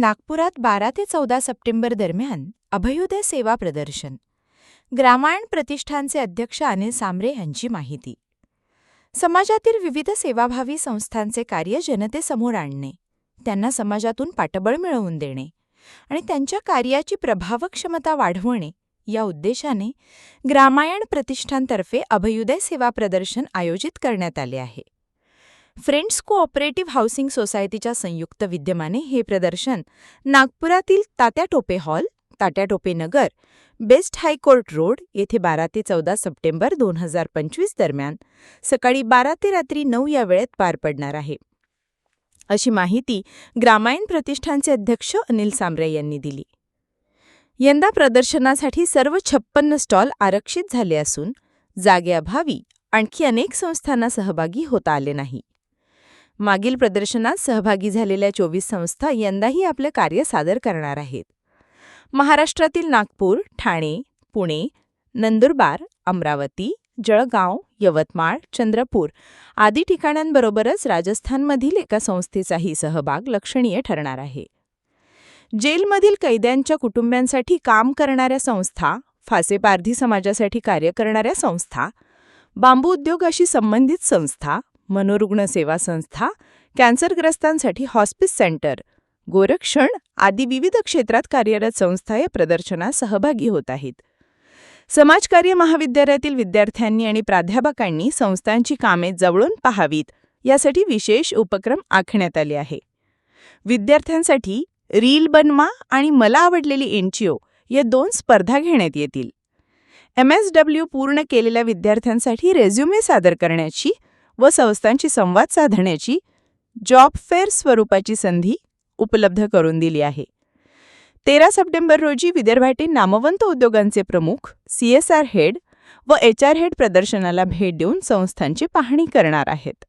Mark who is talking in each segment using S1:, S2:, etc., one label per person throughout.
S1: नागपुरात बारा ते चौदा सप्टेंबर दरम्यान अभयुदय सेवा प्रदर्शन. ग्रामायण प्रतिष्ठानचे अध्यक्ष अनिल सांबरे यांची माहिती. समाजातील विविध सेवाभावी संस्थांचे कार्य जनतेसमोर आणणे त्यांना समाजातून पाठबळ मिळवून देणे आणि त्यांच्या कार्याची प्रभावक्षमता वाढवणे या उद्देशाने ग्रामायण प्रतिष्ठानतर्फे अभयुदय सेवा प्रदर्शन आयोजित करण्यात आले आहे. फ्रेंड्स कोऑपरेटिव्ह हाऊसिंग सोसायटीच्या संयुक्त विद्यमाने हे प्रदर्शन नागपुरातील Tatya Tope hall Tatya Tope Nagar west high court road येथे बारा ते चौदा सप्टेंबर दोन हजार पंचवीस दरम्यान सकाळी बारा ते रात्री नऊ या वेळेत पार पडणार आहे. अशी माहिती ग्रामायण प्रतिष्ठानचे अध्यक्ष अनिल सांबरे यांनी दिली. यंदा प्रदर्शनासाठी सर्व छप्पन्न स्टॉल आरक्षित झाले असून जागेअभावी आणखी अनेक संस्थांना सहभागी होता आले नाही. मागील प्रदर्शनात सहभागी झालेल्या चोवीस संस्था यंदाही आपलं कार्य सादर करणार आहेत. महाराष्ट्रातील नागपूर ठाणे पुणे नंदुरबार अमरावती जळगाव यवतमाळ चंद्रपूर आदी ठिकाणांबरोबरच राजस्थानमधील एका संस्थेचाही सहभाग लक्षणीय ठरणार आहे. जेलमधील कैद्यांच्या कुटुंबियांसाठी काम करणाऱ्या संस्था फासेपारधी समाजासाठी कार्य करणाऱ्या संस्था बांबू उद्योगाशी संबंधित संस्था मनोरुग्ण सेवा संस्था कॅन्सरग्रस्तांसाठी हॉस्पिस सेंटर. गोरक्षण आदी विविध क्षेत्रात कार्यरत संस्था या प्रदर्शनात सहभागी होत आहेत. समाजकार्य महाविद्यालयातील विद्यार्थ्यांनी आणि प्राध्यापकांनी संस्थांची कामे जवळून पाहावीत यासाठी विशेष उपक्रम आखण्यात आले आहे. विद्यार्थ्यांसाठी रील बनवा आणि मला आवडलेली एनजीओ या दोन स्पर्धा घेण्यात येतील. एम एस डब्ल्यू पूर्ण केलेल्या विद्यार्थ्यांसाठी रेझ्युमे सादर करण्याची व संस्थांशी संवाद साधण्याची जॉब फेअर स्वरूपाची संधी उपलब्ध करून दिली आहे. तेरा सप्टेंबर रोजी विदर्भातील नामवंत उद्योगांचे प्रमुख सी एस आर हेड व एच आर हेड प्रदर्शनाला भेट देऊन संस्थांची पाहणी करणार आहेत.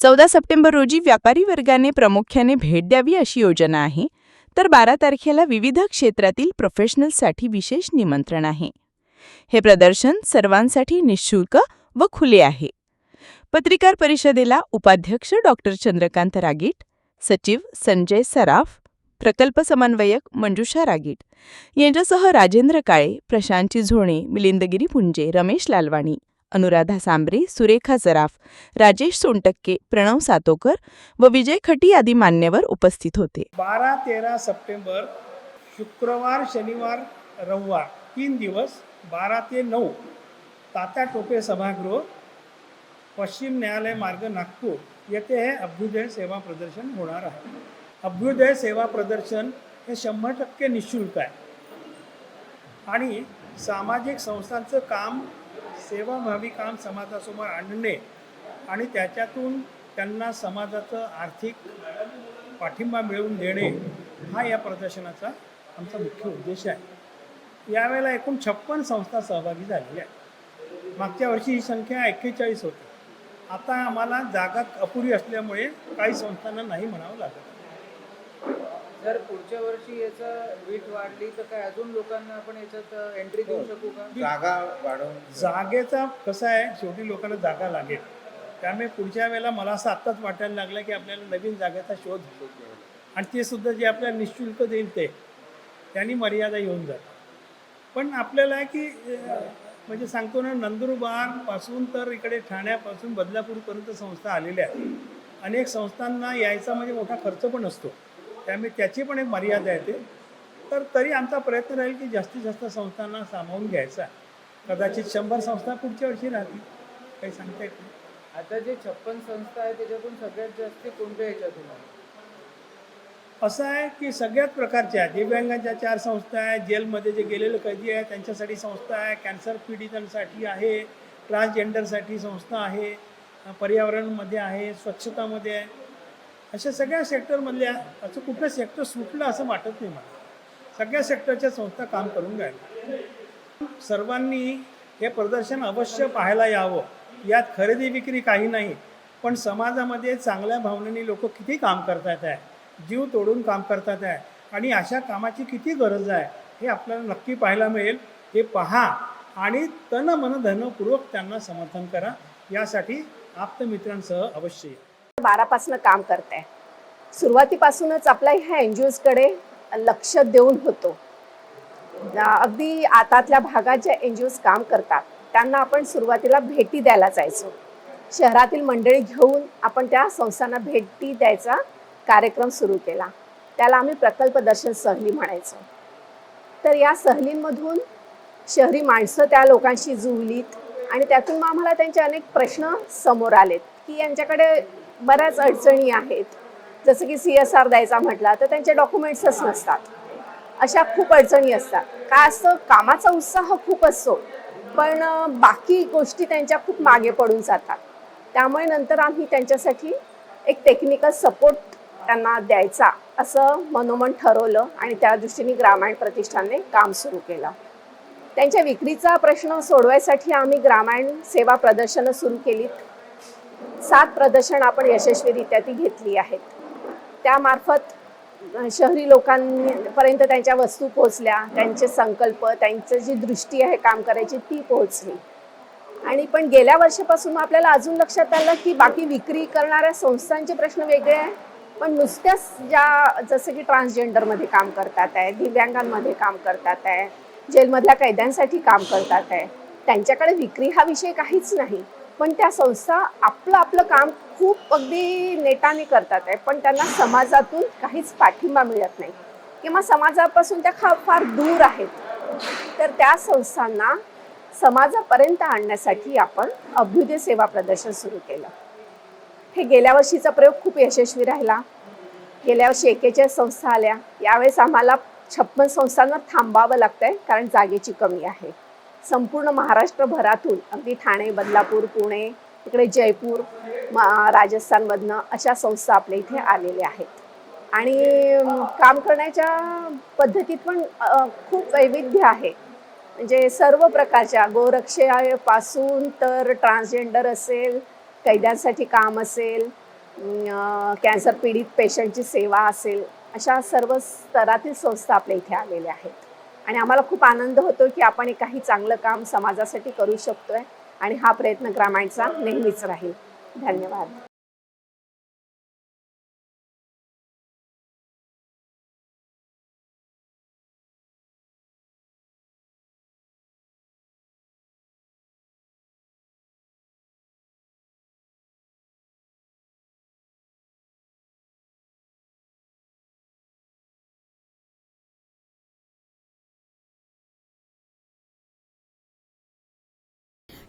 S1: चौदा सप्टेंबर रोजी व्यापारी वर्गाने प्रामुख्याने भेट द्यावी अशी योजना आहे तर बारा तारखेला विविध क्षेत्रातील प्रोफेशनल्ससाठी विशेष निमंत्रण आहे. हे प्रदर्शन सर्वांसाठी निशुल्क व खुले आहे. पत्रकार परिषदेला उपाध्यक्ष डॉक्टर चंद्रकांत रागीट सचिव संजय सराफ प्रकल्प समन्वयक मंजुषा रागीट यांच्यासह राजेंद्र काळे प्रशांतची झोणे मिलिंदगिरी पुंजे रमेश लालवाणी अनुराधा सांबरे सुरेखा सराफ राजेश सोनटक्के प्रणव सातोकर व विजय खटी आदी मान्यवर उपस्थित होते.
S2: बारा तेरा सप्टेंबर शुक्रवार शनिवार रविवार तीन दिवस बारा ते नऊ. तात्या टोपे सभागृह पश्चिम न्यायालय मार्ग नागपूर येथे हे अभ्युदय सेवा प्रदर्शन होणार आहे. अभ्युदय सेवा प्रदर्शन हे शंभर टक्के निशुल्क आहे. आणि सामाजिक संस्थांचं काम सेवाभावी काम समाजासमोर आणणे आणि त्याच्यातून त्यांना समाजाचं आर्थिक पाठिंबा मिळवून देणे हा या प्रदर्शनाचा आमचा मुख्य उद्देश आहे. यावेळेला एकूण छप्पन संस्था सहभागी झालेल्या आहेत. मागच्या वर्षी ही संख्या एक्केचाळीस होती. आता आम्हाला जागा अपुरी असल्यामुळे काही संस्थांना नाही म्हणावं लागत.
S3: जर पुढच्या वर्षी याचं वीट वाढली तर काय अजून लोकांना आपण याच्यात एंट्री देऊ शकू का?
S4: जागा वाढवून
S2: जागेचा कसं आहे शेवटी लोकांना जागा लागेल. त्यामुळे पुढच्या वेळेला मला असं आत्ताच वाटायला लागलं की आपल्याला नवीन जागेचा शोध. आणि ते सुद्धा जे आपल्याला निशुल्क देईल ते त्यांनी मर्यादा येऊन जातात. पण आपल्याला आहे की म्हणजे सांगतो ना नंदुरबारपासून तर इकडे ठाण्यापासून बदलापूरपर्यंत संस्था आलेल्या आहेत. अनेक संस्थांना यायचा म्हणजे मोठा खर्च पण असतो. त्यामुळे त्याची पण एक मर्यादा येते तर तरी आमचा प्रयत्न राहील की जास्तीत जास्त संस्थांना सामावून घ्यायचा. कदाचित शंभर संस्था पुढच्या वर्षी राहतील. काही सांगता येत नाही.
S3: आता जे छप्पन संस्था आहे त्याच्यातून सगळ्यात जास्त कोणत्या याच्यातून आहे
S2: असं आहे की सगळ्याच प्रकारच्या दिव्यांगांच्या चार संस्था आहेत जेलमध्ये जे गेलेले कैदी आहेत त्यांच्यासाठी संस्था आहे कॅन्सर पीडितांसाठी आहे ट्रान्सजेंडरसाठी संस्था आहे पर्यावरणमध्ये आहे स्वच्छतामध्ये आहे. अशा सगळ्या सेक्टरमधल्या असं कुठलं सेक्टर सुटलं असं वाटत नाही मला. सगळ्या सेक्टरच्या संस्था काम करून राहिल्या. सर्वांनी हे प्रदर्शन अवश्य पाहायला यावं. यात खरेदी विक्री काही नाही पण समाजामध्ये चांगल्या भावनेने लोक किती काम करतात आहे जीव तोडून काम करतात आहे. आणि अशा कामाची किती गरज आहे हे आपल्याला नक्की पाहायला मिळेल. हे पहा आणि तन मन धनपूर्वक त्यांना समर्थन करा. यासाठी आप्तमित्रांसह अवश्य या.
S5: बारापासनं काम आहे
S4: सुरुवातीपासूनच आपल्या ह्या एन जी ओजकडे लक्ष देऊन होतो. अगदी आतातल्या भागात ज्या एन जी ओज काम करतात त्यांना आपण सुरुवातीला भेटी द्यायला जायचो. शहरातील मंडळी घेऊन आपण त्या संस्थांना भेटी द्यायचा कार्यक्रम सुरू केला. त्याला आम्ही प्रकल्प दर्शन सहली म्हणायचो. तर या सहलींमधून शहरी माणसं त्या लोकांशी जुळलीत आणि त्यातून मग आम्हाला त्यांचे अनेक प्रश्न समोर आलेत की यांच्याकडे बऱ्याच अडचणी आहेत. जसं की सी एस आर द्यायचा म्हटला तर त्यांचे डॉक्युमेंट्सच नसतात. अशा खूप अडचणी असतात. काय असतं कामाचा उत्साह खूप असतो. पण बाकी गोष्टी त्यांच्या खूप मागे पडून जातात. त्यामुळे नंतर आम्ही त्यांच्यासाठी एक टेक्निकल सपोर्ट त्यांना द्यायचा असं मनोमन ठरवलं आणि त्या दृष्टीने ग्रामायण प्रतिष्ठानने काम सुरू केलं. त्यांच्या विक्रीचा प्रश्न सोडवायसाठी आम्ही ग्रामायण सेवा प्रदर्शनं सुरू केलीत. सात प्रदर्शन आपण यशस्वीरित्या ती घेतली आहेत. त्यामार्फत शहरी लोकांपर्यंत त्यांच्या वस्तू पोहोचल्या त्यांचे संकल्प त्यांचं जी दृष्टी आहे काम करायची ती पोहोचली. आणि पण गेल्या वर्षापासून मग आपल्याला अजून लक्षात आलं की बाकी विक्री करणाऱ्या संस्थांचे प्रश्न वेगळे आहे पण नुसत्याच ज्या जसं की ट्रान्सजेंडरमध्ये काम करतात आहे दिव्यांगांमध्ये काम करतात आहे जेलमधल्या कैद्यांसाठी काम करतात आहे त्यांच्याकडे विक्री हा विषय काहीच नाही. पण त्या संस्था आपलं आपलं काम खूप अगदी नेटाने करतात आहे पण त्यांना समाजातून काहीच पाठिंबा मिळत नाही. किंवा समाजापासून त्या खा फार दूर आहेत. तर त्या संस्थांना समाजापर्यंत आणण्यासाठी आपण अभ्युदय सेवा प्रदर्शन सुरू केलं. हे गेल्या वर्षीचा प्रयोग खूप यशस्वी राहिला. गेल्या वर्षी एकेचाळीस संस्था आल्या. यावेळेस आम्हाला छप्पन संस्थांवर थांबावं लागतं आहे कारण जागेची कमी आहे. संपूर्ण महाराष्ट्रभरातून अगदी ठाणे बदलापूर पुणे इकडे जयपूर म- राजस्थानमधनं अशा संस्था आपल्या इथे आलेल्या आहेत. आणि काम करण्याच्या पद्धतीत पण खूप वैविध्य आहे. म्हणजे सर्व प्रकारच्या गोरक्षापासून तर ट्रान्सजेंडर असेल कैद्यांसाठी काम असेल कॅन्सर पीडित पेशंटची सेवा असेल अशा सर्व स्तरातील संस्था आपल्या इथे आलेल्या आहेत. आणि आम्हाला खूप आनंद होतो की आपण एक काही चांगलं काम समाजासाठी करू शकतोय आणि हा प्रयत्न ग्रामायणचा नेहमीच राहील. धन्यवाद.